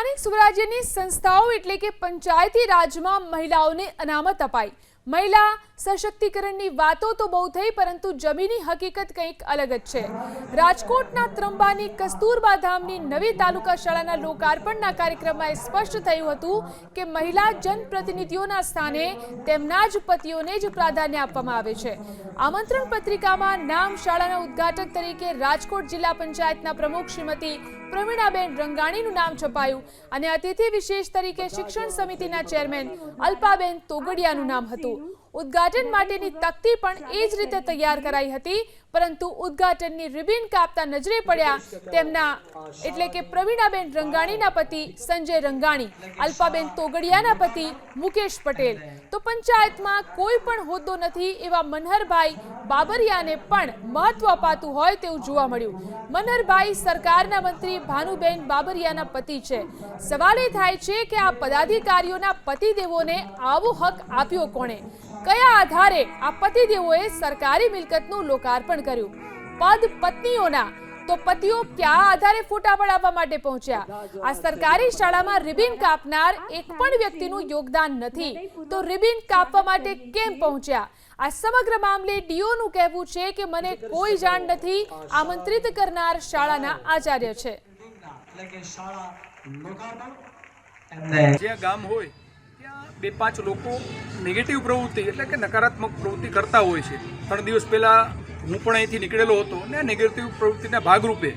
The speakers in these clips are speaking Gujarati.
સ્થાનિક સ્વરાજ્યની સંસ્થાઓ એટલે કે પંચાયતી રાજમાં મહિલાઓને અનામત અપાઈ. મહિલા સશક્તિકરણની વાતો તો બહુ થઈ, પરંતુ જમીની હકીકત કંઈક અલગ જ છે. રાજકોટના ત્રંબાની કસ્તુરબા ધામની નવી તાલુકા શાળાના લોકાર્પણના કાર્યક્રમમાં એ સ્પષ્ટ થયું હતું કે મહિલા જનપ્રતિનિધિઓના સ્થાને તેમના જ પતિઓને જ પ્રાધાન્ય આપવામાં આવે છે. આમંત્રણ પત્રિકામાં નામ શાળાના ઉદ્ઘાટક તરીકે રાજકોટ જિલ્લા પંચાયતના પ્રમુખ શ્રીમતી પ્રવીણાબેન રંગાણીનું નામ છપાયું અને અતિથિ વિશેષ તરીકે શિક્ષણ સમિતિના ચેરમેન અલ્પાબેન તોગડિયાનું નામ હતું. ઉદ્ઘાટન માટેની તકતી પણ એ જ રીતે તૈયાર કરાઈ હતી, પરંતુ ઉદ્ઘાટનની રિબિન કાપતા નજરે પડ્યા તેમના એટલે કે પ્રવીણાબેન રંગાણીના પતિ સંજય રંગાણી, અલ્પાબેન તોગડિયાના પતિ મુકેશ પટેલ. તો પંચાયતમાં કોઈ પણ હોદ્દો નથી એવા મનહરભાઈ બાબરિયાને પણ મહત્વ અપાતું હોય તેવું જોવા મળ્યું. મનહરભાઈ સરકારના મંત્રી ભાનુબેન બાબરિયાના પતિ છે. સવાલ એ થાય છે કે આ પદાધિકારીઓના પતિદેવોને આવો હક આપ્યો કોણે? કયા આધારે આ પતિદેવોએ સરકારી મિલકતનું લોકાર્પણ કર્યું? પદ પત્નીઓના, તો પતિઓ કયા આધારે ફોટા પડાવવા માટે પહોંચ્યા? આ સરકારી શાળામાં રિબિન કાપનાર એક પણ વ્યક્તિનું યોગદાન નથી. તો રિબિન કાપવા માટે કેમ પહોંચ્યા? આ સમગ્ર મામલે ડીઓનું કહેવું છે કે મને કોઈ જાણ નથી. આમંત્રિત કરનાર શાળાના આચાર્ય છે. એટલે કે શાળા લોકાર્પણ. એમને જે ગામ હોય ત્યાં બે પાંચ લોકો નેગેટિવ પ્રવૃત્તિ એટલે કે નકારાત્મક પ્રવૃત્તિ કરતા હોય છે. ત્રણ દિવસ પહેલાં હું પણ અહીંથી નીકળેલો હતો ને નેગેટિવ પ્રવૃત્તિના ભાગરૂપે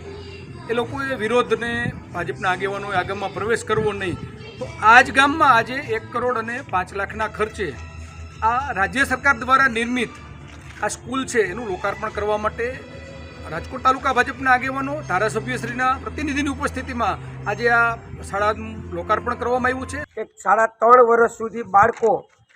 એ લોકોએ વિરોધને ભાજપના આગેવાનોએ આ ગામમાં પ્રવેશ કરવો નહીં. તો આ જ ગામમાં આજે એક કરોડ અને પાંચ લાખના ખર્ચે આ રાજ્ય સરકાર દ્વારા નિર્મિત આ સ્કૂલ છે, એનું લોકાર્પણ કરવા માટે રાજકોટ તાલુકા ભાજપના આગેવાનો, ધારાસભ્યશ્રીના પ્રતિનિધિની ઉપસ્થિતિમાં આજે આ શાળાનું લોકાર્પણ કરવામાં આવ્યું છે. એક સાડા ત્રણ વર્ષ સુધી બાળકો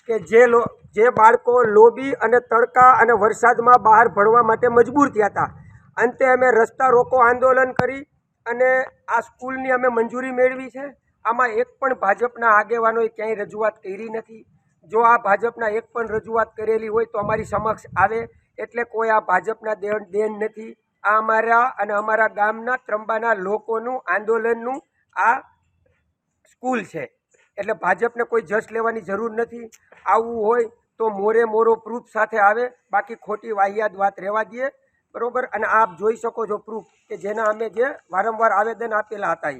કે જે લો, જે બાળકો લોબી અને તડકા અને વરસાદમાં બહાર ભણવા માટે મજબૂર થયા હતા. અંતે અમે રસ્તા રોકો આંદોલન કરી અને આ સ્કૂલની અમે મંજૂરી મેળવી છે. આમાં એક પણ ભાજપના આગેવાનોએ ક્યાંય રજૂઆત કરી નથી. જો આ ભાજપના એક પણ રજૂઆત કરેલી હોય તો અમારી સમક્ષ આવે. એટલે કોઈ આ ભાજપના દેન દેન નથી. આ અમારા અને અમારા ગામના ત્રંબાના લોકોનું આંદોલનનું આ સ્કૂલ છે. એટલે ભાજપને કોઈ જશ લેવાની જરૂર નથી. આવવું હોય તો મોરે મોરો પ્રૂફ સાથે આવે. બાકી ખોટી વાહિયાત વાત રહેવા દઈએ. બરાબર? અને આપ જોઈ શકો છો પ્રૂફ કે જેના અમે જે વારંવાર આવેદન આપેલા હતા.